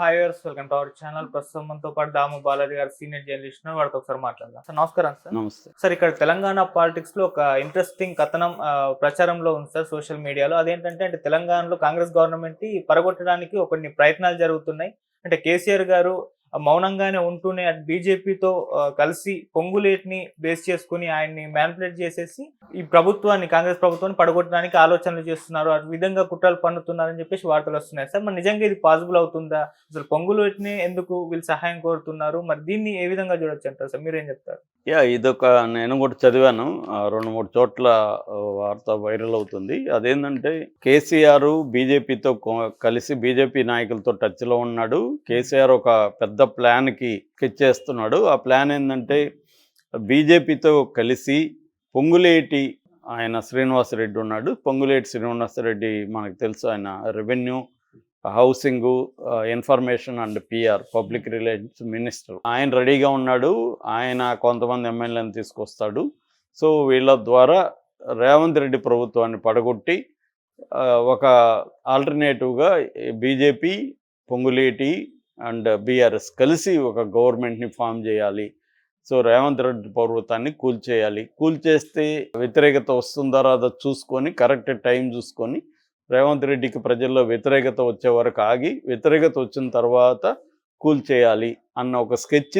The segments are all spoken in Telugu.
హాయర్స్ వెల్కమ్ టు అవర్ ఛానల్. ప్రస్తుతం మనతో పాటు దాము బాలాజీ గారు సీనియర్ జర్నలిస్ట్. వాడితో ఒకసారి మాట్లాడదాం. సార్ నమస్కారం సార్. నమస్తే. సార్ ఇక్కడ తెలంగాణ పాలిటిక్స్లో ఒక ఇంట్రెస్టింగ్ కథనం ప్రచారంలో ఉంది సార్ సోషల్ మీడియాలో అదేంటంటే అంటే తెలంగాణలో కాంగ్రెస్ గవర్నమెంట్ని పరగొట్టడానికి కొన్ని ప్రయత్నాలు జరుగుతున్నాయి. అంటే కేసీఆర్ గారు మౌనంగానే ఉంటూనే అటు బీజేపీతో కలిసి పొంగులేటిని బేస్ చేసుకుని ఆయన్ని మ్యానిపులేట్ చేసేసి ఈ ప్రభుత్వాన్ని కాంగ్రెస్ ప్రభుత్వాన్ని పడగొట్టడానికి ఆలోచనలు చేస్తున్నారు. అటు విధంగా కుట్రలు పన్నుతున్నారని చెప్పేసి వార్తలు వస్తున్నాయి. సార్ మరి నిజంగా ఇది పాసిబుల్ అవుతుందా? అసలు పొంగులేటిని ఎందుకు వీళ్ళు సహాయం కోరుతున్నారు? మరి దీన్ని ఏ విధంగా చూడొచ్చు అంటారు సార్? మీరేం చెప్తారు? యా ఇదొక నేను కూడా చదివాను. రెండు మూడు చోట్ల వార్త వైరల్ అవుతుంది. అదేంటంటే కేసీఆర్ బీజేపీతో కలిసి బీజేపీ నాయకులతో టచ్లో ఉన్నాడు. కేసీఆర్ ఒక పెద్ద ప్లాన్కి స్కెచ్ చేస్తున్నాడు ఆ ప్లాన్ ఏంటంటే బీజేపీతో కలిసి పొంగులేటి ఆయన శ్రీనివాసరెడ్డి ఉన్నాడు. పొంగులేటి శ్రీనివాసరెడ్డి మనకు తెలుసు ఆయన revenue housing information and PR public relations minister. ఆయన రెడీగా ఉన్నాడు. ఆయన కొంతమంది ఎమ్మెల్యేలను తీసుకొస్తాడు. సో వీళ్ళ ద్వారా రేవంత్ రెడ్డి ప్రభుత్వాన్ని పడగొట్టి ఒక ఆల్టర్నేటివ్గా బీజేపీ పొంగులేటి అండ్ బీఆర్ఎస్ కలిసి ఒక గవర్నమెంట్ని ఫామ్ చేయాలి. సో రేవంత్ రెడ్డి పర్వతాన్ని కూల్చేయాలి. కూల్చేస్తే వ్యతిరేకత వస్తుందా రాదా చూసుకొని కరెక్ట్ టైం చూసుకొని రేవంత్ రెడ్డికి ప్రజల్లో వ్యతిరేకత వచ్చే వరకు ఆగి వ్యతిరేకత వచ్చిన తర్వాత కూల్చేయాలి అన్న ఒక స్కెచ్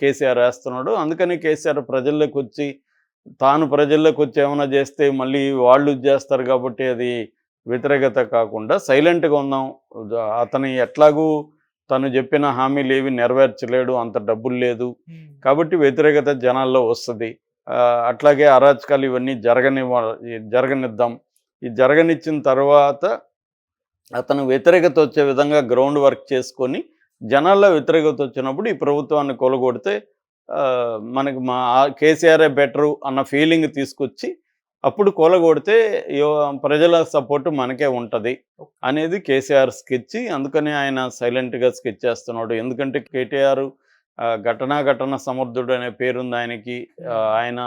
కేసీఆర్ వేస్తున్నాడు. అందుకని కేసీఆర్ ప్రజల్లోకి వచ్చి తాను ప్రజల్లోకి వచ్చి ఏమైనా చేస్తే మళ్ళీ వాళ్ళు చేస్తారు కాబట్టి అది వ్యతిరేకత కాకుండా సైలెంట్గా ఉందాం. అతని ఎట్లాగూ తను చెప్పిన హామీలు ఏవి నెరవేర్చలేడు అంత డబ్బులు లేదు. కాబట్టి వ్యతిరేకత జనాల్లో వస్తుంది. అట్లాగే అరాచకాలు ఇవన్నీ జరగనివ్వ జరగనిద్దాం. ఈ జరగనిచ్చిన తర్వాత అతను వ్యతిరేకత వచ్చే విధంగా గ్రౌండ్ వర్క్ చేసుకొని జనాల్లో వ్యతిరేకత వచ్చినప్పుడు ఈ ప్రభుత్వాన్ని కొలగొడితే మనకి మా కేసీఆర్ఏ బెటరు అన్న ఫీలింగ్ తీసుకొచ్చి అప్పుడు కొలగొడితే ప్రజల సపోర్ట్ మనకే ఉంటుంది అనేది కేసీఆర్ స్కెచ్ అందుకని ఆయన సైలెంట్గా స్కెచ్ చేస్తున్నాడు. ఎందుకంటే కేటీఆర్ ఘటనా ఘటన సమర్థుడు అనే పేరుంది ఆయనకి. ఆయన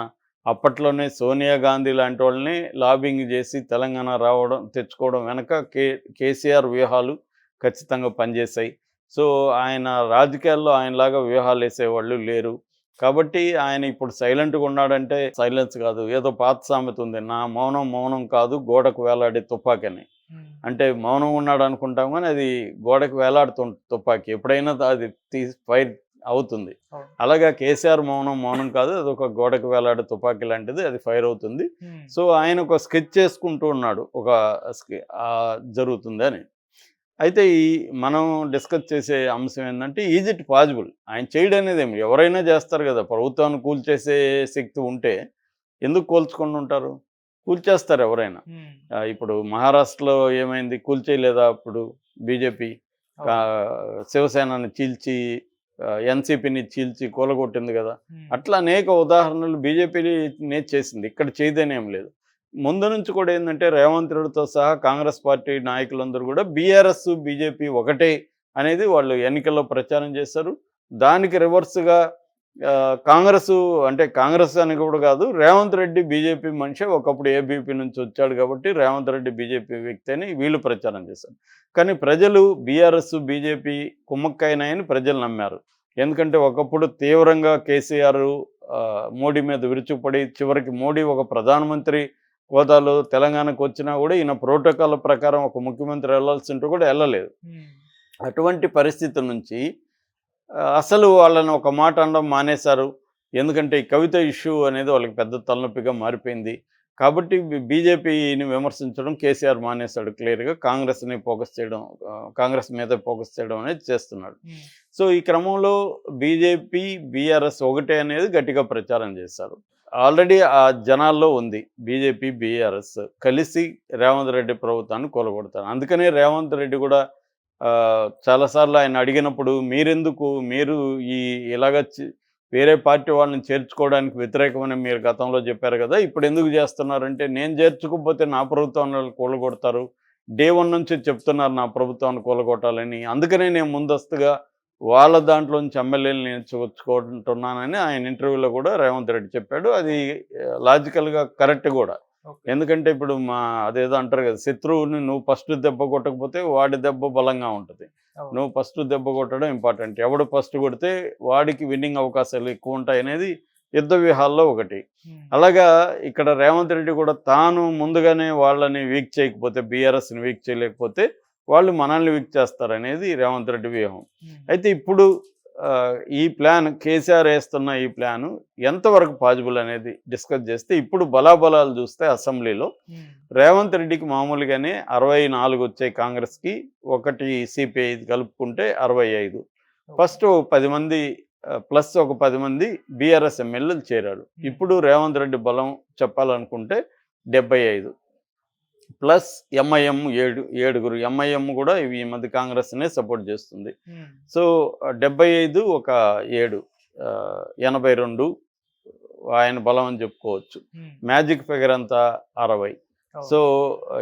అప్పట్లోనే సోనియా గాంధీ లాంటి వాళ్ళని లాబింగ్ చేసి తెలంగాణ రావడం తెచ్చుకోవడం వెనక కే కేసీఆర్ వ్యూహాలు ఖచ్చితంగా పనిచేశాయి. సో ఆయన రాజకీయాల్లో ఆయనలాగా వ్యూహాలు వేసేవాళ్ళు లేరు. కాబట్టి ఆయన ఇప్పుడు సైలెంట్గా ఉన్నాడంటే సైలెన్స్ కాదు. ఏదో పాత సామెత ఉంది నా మౌనం మౌనం కాదు గోడకు వేలాడే తుపాకని అంటే మౌనం ఉన్నాడు అనుకుంటాం కానీ అది గోడకు వేలాడుతుంది తుపాకీ. ఎప్పుడైనా అది తీ ఫైర్ అవుతుంది. అలాగా కేసీఆర్ మౌనం మౌనం కాదు అది ఒక గోడకు వేలాడే తుపాకీ లాంటిది అది ఫైర్ అవుతుంది. సో ఆయన ఒక స్కెచ్ చేసుకుంటూ ఉన్నాడు ఒక జరుగుతుంది అని. అయితే ఈ మనం డిస్కస్ చేసే అంశం ఏంటంటే ఈజ్ ఇట్ పాసిబుల్ ఆయన చేయడం అనేది ఏమి? ఎవరైనా చేస్తారు కదా ప్రభుత్వాన్ని కూల్చేసే శక్తి ఉంటే ఎందుకు కూల్చుకొని ఉంటారు? కూల్చేస్తారు ఎవరైనా. ఇప్పుడు మహారాష్ట్రలో ఏమైంది? కూల్చేయలేదా అప్పుడు బీజేపీ? శివసేనని చీల్చి ఎన్సీపీని చీల్చి కూలగొట్టింది కదా. అట్లా అనేక ఉదాహరణలు బీజేపీనే చేసింది. ఇక్కడ చేయదనేం లేదు. ముందు నుంచి కూడా ఏంటంటే రేవంత్ రెడ్డితో సహా కాంగ్రెస్ పార్టీ నాయకులందరూ కూడా బీఆర్ఎస్ బీజేపీ ఒకటే అనేది వాళ్ళు ఎన్నికల్లో ప్రచారం చేశారు. దానికి రివర్స్గా కాంగ్రెస్ అంటే కాంగ్రెస్ అని కూడా కాదు రేవంత్ రెడ్డి బీజేపీ మనిషి. ఒకప్పుడు ఏబీపీ నుంచి వచ్చాడు కాబట్టి రేవంత్ రెడ్డి బీజేపీ వ్యక్తి అని వీళ్ళు ప్రచారం చేశారు. కానీ ప్రజలు బీఆర్ఎస్ బీజేపీ కుమ్మక్కైనాయని ప్రజలు నమ్మారు. ఎందుకంటే ఒకప్పుడు తీవ్రంగా కేసీఆర్ మోడీ మీద విరుచుపడి చివరికి మోడీ ఒక ప్రధానమంత్రి హోదాలో తెలంగాణకు వచ్చినా కూడా ఈయన ప్రోటోకాల్ ప్రకారం ఒక ముఖ్యమంత్రి వెళ్ళాల్సి ఉంటే కూడా వెళ్ళలేదు. అటువంటి పరిస్థితి నుంచి అసలు వాళ్ళని ఒక మాట అనడం మానేశారు. ఎందుకంటే ఈ కవిత ఇష్యూ అనేది వాళ్ళకి పెద్ద తలనొప్పిగా మారిపోయింది. కాబట్టి బీజేపీని విమర్శించడం కేసీఆర్ మానేశాడు క్లియర్గా. కాంగ్రెస్ని ఫోకస్ చేయడం కాంగ్రెస్ మీద ఫోకస్ చేయడం అనేది చేస్తున్నాడు. సో ఈ క్రమంలో బీజేపీ బీఆర్ఎస్ ఒకటే అనేది గట్టిగా ప్రచారం చేశారు. ఆల్రెడీ ఆ జనాల్లో ఉంది బీజేపీ బీఆర్ఎస్ కలిసి రేవంత్ రెడ్డి ప్రభుత్వాన్ని కూలగొడతారు. అందుకనే రేవంత్ రెడ్డి కూడా చాలాసార్లు ఆయన అడిగినప్పుడు మీరెందుకు మీరు ఈ ఇలాగ వేరే పార్టీ వాళ్ళని చేర్చుకోవడానికి వ్యతిరేకమని మీరు గతంలో చెప్పారు కదా ఇప్పుడు ఎందుకు చేస్తున్నారంటే నేను చేర్చుకోకపోతే నా ప్రభుత్వాన్ని వాళ్ళు కూలగొడతారు. డే వన్ నుంచి చెప్తున్నారు నా ప్రభుత్వాన్ని కూలగొట్టాలని. అందుకనే నేను ముందస్తుగా వాళ్ళ దాంట్లో నుంచి ఎమ్మెల్యేలు నేర్చుకొచ్చుకుంటున్నానని ఆయన ఇంటర్వ్యూలో కూడా రేవంత్ రెడ్డి చెప్పాడు. అది లాజికల్గా కరెక్ట్ కూడా. ఎందుకంటే ఇప్పుడు మా అదేదో అంటారు కదా శత్రువుని నువ్వు ఫస్ట్ దెబ్బ కొట్టకపోతే వాడి దెబ్బ బలంగా ఉంటుంది. నువ్వు ఫస్ట్ దెబ్బ కొట్టడం ఇంపార్టెంట్. ఎవడు ఫస్ట్ కొడితే వాడికి విన్నింగ్ అవకాశాలు ఎక్కువ ఉంటాయి అనేది యుద్ధ వ్యూహాల్లో ఒకటి. అలాగా ఇక్కడ రేవంత్ రెడ్డి కూడా తాను ముందుగానే వాళ్ళని వీక్ చేయకపోతే బీఆర్ఎస్ని వీక్ చేయలేకపోతే వాళ్ళు మనల్ని వీక్ చేస్తారనేది రేవంత్ రెడ్డి వ్యూహం. ఉమ్. అయితే ఇప్పుడు ఈ ప్లాన్ కేసీఆర్ వేస్తున్న ఈ ప్లాన్ ఎంతవరకు పాజిబుల్ అనేది డిస్కస్ చేస్తే ఇప్పుడు బలాబలాలు చూస్తే అసెంబ్లీలో ఉమ్. రేవంత్ రెడ్డికి మామూలుగానే అరవై నాలుగు వచ్చాయి కాంగ్రెస్కి ఒకటి సిపిఐ కలుపుకుంటే అరవై ఐదు. ఫస్ట్ పది మంది ప్లస్ ఒక పది మంది బీఆర్ఎస్ ఎమ్మెల్యేలు చేరారు ఇప్పుడు రేవంత్ రెడ్డి బలం చెప్పాలనుకుంటే డెబ్బై ఐదు. ప్లస్ ఎంఐఎం ఏడు ఏడుగురు ఎంఐఎం కూడా ఇవి ఈ మధ్య కాంగ్రెస్నే సపోర్ట్ చేస్తుంది. ఉమ్. సో డెబ్బై ఐదు ఒక ఏడు ఎనభై రెండు ఆయన బలం అని చెప్పుకోవచ్చు. ఉమ్. మ్యాజిక్ ఫిగర్ అంతా అరవై. సో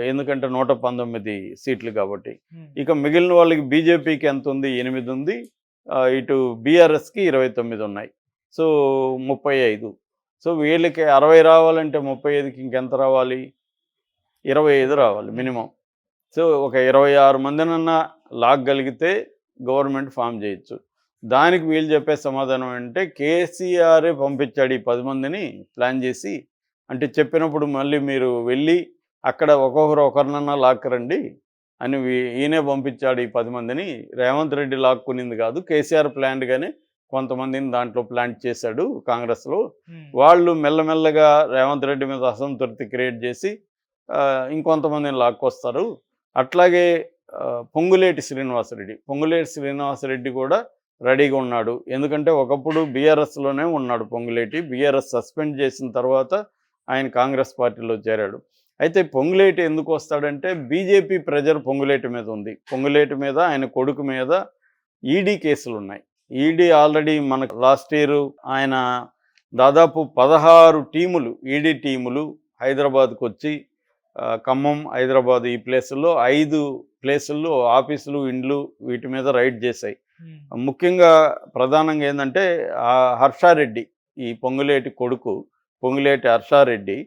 ఎందుకంటే నూట పంతొమ్మిది సీట్లు కాబట్టి. ఉమ్. ఇక మిగిలిన వాళ్ళకి బీజేపీకి ఎంత ఉంది? ఎనిమిది ఉంది. ఇటు బీఆర్ఎస్కి ఇరవై తొమ్మిది ఉన్నాయి. సో ముప్పై ఐదు. సో వీళ్ళకి అరవై రావాలంటే ముప్పై ఐదుకి ఇంకెంత రావాలి? ఇరవై ఐదు రావాలి మినిమం. సో ఒక ఇరవై ఆరు మందినన్నా లాగగలిగితే గవర్నమెంట్ ఫామ్ చేయొచ్చు. దానికి వీళ్ళు చెప్పే సమాధానం అంటే కేసీఆరే పంపించాడు ఈ పది మందిని ప్లాన్ చేసి. అంటే చెప్పినప్పుడు మళ్ళీ మీరు వెళ్ళి అక్కడ ఒక్కొక్కరు ఒకరినన్నా లాక్కరండి అని ఈయనే పంపించాడు ఈ పది మందిని. రేవంత్ రెడ్డి లాక్కునింది కాదు కేసీఆర్ ప్లాన్గానే కొంతమందిని దాంట్లో ప్లాంట్ చేశాడు కాంగ్రెస్లో. వాళ్ళు మెల్లమెల్లగా రేవంత్ రెడ్డి మీద అసంతృప్తి క్రియేట్ చేసి ఇంకొంతమందిని లాక్కొస్తారు. అట్లాగే పొంగులేటి శ్రీనివాసరెడ్డి. పొంగులేటి శ్రీనివాసరెడ్డి కూడా రెడీగా ఉన్నాడు. ఎందుకంటే ఒకప్పుడు బీఆర్ఎస్లోనే ఉన్నాడు పొంగులేటి. బీఆర్ఎస్ సస్పెండ్ చేసిన తర్వాత ఆయన కాంగ్రెస్ పార్టీలో చేరాడు. అయితే పొంగులేటి ఎందుకు వస్తాడంటే బీజేపీ ప్రెజర్ పొంగులేటి మీద ఉంది. పొంగులేటి మీద ఆయన కొడుకు మీద ఈడీ కేసులు ఉన్నాయి ఈడీ ఆల్రెడీ మనకు లాస్ట్ ఇయర్ ఆయన దాదాపు పదహారు టీములు ఈడీ టీములు హైదరాబాద్కు వచ్చి ఖమ్మం హైదరాబాద్ ఈ ప్లేసుల్లో ఐదు ప్లేసుల్లో ఆఫీసులు ఇండ్లు వీటి మీద రైడ్ చేశాయి. ముఖ్యంగా ప్రధానంగా ఏంటంటే హర్షారెడ్డి ఈ పొంగులేటి కొడుకు పొంగులేటి హర్షారెడ్డి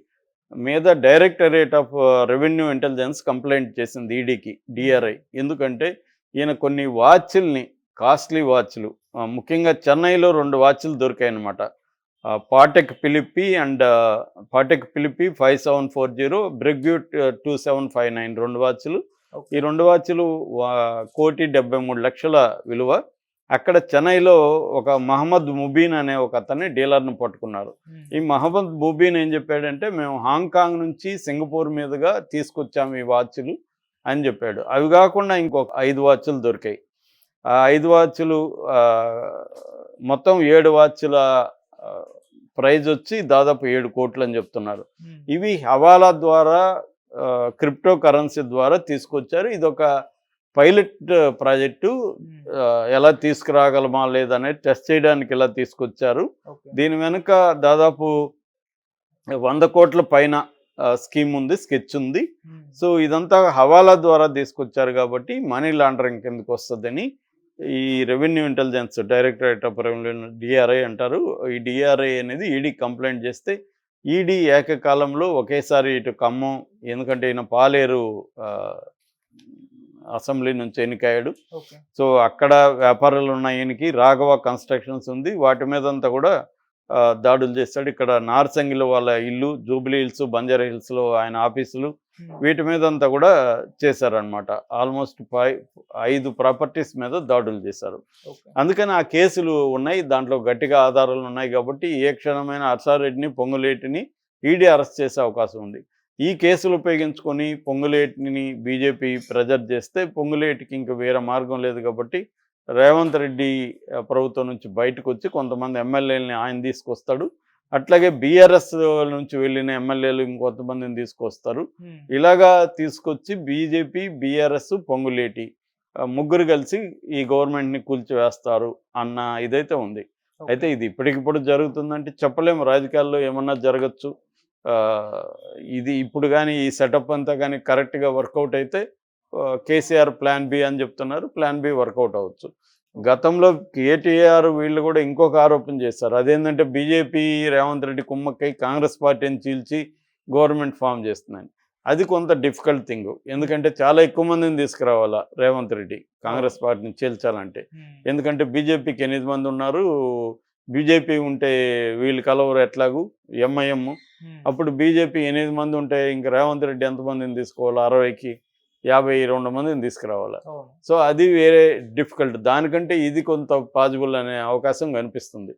మీద Directorate of Revenue Intelligence complaint చేసింది ఈడీకి డిఆర్ఐ. ఎందుకంటే ఈయన కొన్ని వాచ్ల్ని కాస్ట్లీ వాచ్లు ముఖ్యంగా చెన్నైలో రెండు వాచ్లు దొరికాయి అన్నమాట ఆ, పాటెక్ Philippe and Patek Philippe five seven four zero Breguet two seven five nine రెండు వాచ్లు. ఈ రెండు వాచ్లు కోటి డెబ్బై మూడు లక్షల విలువ. అక్కడ చెన్నైలో ఒక మహమ్మద్ ముబీన్ అనే ఒక అతన్ని డీలర్ను పట్టుకున్నారు. ఈ మహమ్మద్ ముబీన్ ఏం చెప్పాడంటే మేము హాంకాంగ్ నుంచి సింగపూర్ మీదుగా తీసుకొచ్చాము ఈ వాచ్లు అని చెప్పాడు. అవి కాకుండా ఇంకొక ఐదు వాచ్లు దొరికాయి. ఆ ఐదు వాచ్లు మొత్తం ఏడు వాచ్ల ప్రైజ్ వచ్చి దాదాపు ఏడు కోట్లు అని చెప్తున్నారు. ఇవి హవాలా ద్వారా క్రిప్టో కరెన్సీ ద్వారా తీసుకొచ్చారు ఇది ఒక పైలట్ ప్రాజెక్టు ఎలా తీసుకురాగలమా లేదనేది టెస్ట్ చేయడానికి ఇలా తీసుకొచ్చారు. దీని వెనుక దాదాపు వంద కోట్ల పైన స్కీమ్ ఉంది స్కెచ్ ఉంది. సో ఇదంతా హవాలా ద్వారా తీసుకొచ్చారు కాబట్టి మనీ లాండరింగ్ కిందకు వస్తుందని ఈ revenue intelligence directorate of revenue DRI అంటారు ఈ డిఆర్ఐ అనేది ఈడీ కంప్లైంట్ చేస్తే ఈడీ ఏకకాలంలో ఒకేసారి ఇటు ఖమ్మం ఎందుకంటే ఈయన పాలేరు అసెంబ్లీ నుంచి ఎన్నికయ్యాడు. సో అక్కడ వ్యాపారాలు ఉన్న ఈయనకి రాఘవ కన్స్ట్రక్షన్స్ ఉంది వాటి మీద అంతా కూడా దాడులు చేస్తాడు ఇక్కడ నార్సంగిలో వాళ్ళ ఇల్లు జూబ్లీ హిల్స్ బంజారా హిల్స్లో ఆయన ఆఫీసులు. వీటి మీద అంతా కూడా చేశారనమాట ఆల్మోస్ట్ ఫైవ్ ఐదు ప్రాపర్టీస్ మీద దాడులు చేశారు. అందుకని ఆ కేసులు ఉన్నాయి దాంట్లో గట్టిగా ఆధారాలు ఉన్నాయి కాబట్టి ఏ క్షణమైన హర్షారెడ్డిని పొంగులేటిని ఈడీ అరెస్ట్ చేసే అవకాశం ఉంది. ఈ కేసులు ఉపయోగించుకొని పొంగులేటిని బీజేపీ ప్రెజర్ చేస్తే పొంగులేటికి ఇంక వేరే మార్గం లేదు కాబట్టి రేవంత్ రెడ్డి ప్రభుత్వం నుంచి బయటకు వచ్చి కొంతమంది ఎమ్మెల్యేలని ఆయన తీసుకొస్తాడు. అట్లాగే బీఆర్ఎస్ నుంచి వెళ్ళిన ఎమ్మెల్యేలు ఇంకొంతమందిని తీసుకొస్తారు. ఇలాగా తీసుకొచ్చి బీజేపీ బీఆర్ఎస్ పొంగులేటి ముగ్గురు కలిసి ఈ గవర్నమెంట్ని కూల్చివేస్తారు అన్న ఇదైతే ఉంది. అయితే ఇది ఇప్పటికిప్పుడు జరుగుతుందంటే చెప్పలేము. రాజకీయాల్లో ఏమన్నా జరగచ్చు. ఆ, ఇది ఇప్పుడు కానీ ఈ సెటప్ అంతా కానీ కరెక్ట్గా వర్కౌట్ అయితే కేసీఆర్ ప్లాన్ బి అని చెప్తున్నారు. ప్లాన్ బి వర్కౌట్ అవ్వచ్చు. గతంలో కేటీఆర్ వీళ్ళు కూడా ఇంకొక ఆరోపణ చేస్తారు అదేంటంటే బీజేపీ రేవంత్ రెడ్డి కుమ్మక్కై కాంగ్రెస్ పార్టీని చీల్చి గవర్నమెంట్ ఫామ్ చేస్తుందని అది కొంత డిఫికల్ట్ థింగ్. ఎందుకంటే చాలా ఎక్కువ మందిని తీసుకురావాలా రేవంత్ రెడ్డి కాంగ్రెస్ పార్టీని చేల్చాలంటే. ఎందుకంటే బీజేపీకి ఎనిమిది మంది ఉన్నారు. బీజేపీ ఉంటే వీళ్ళు కలవరు ఎట్లాగూ? ఎంఐఎం. అప్పుడు బీజేపీ ఎనిమిది మంది ఉంటే ఇంకా రేవంత్ రెడ్డి ఎంతమందిని తీసుకోవాలి? అరవైకి యాభై రెండు మందిని తీసుకురావాలి. సో అది వేరే డిఫికల్ట్. దానికంటే ఇది కొంత పాజిబుల్ అనే అవకాశం కనిపిస్తుంది.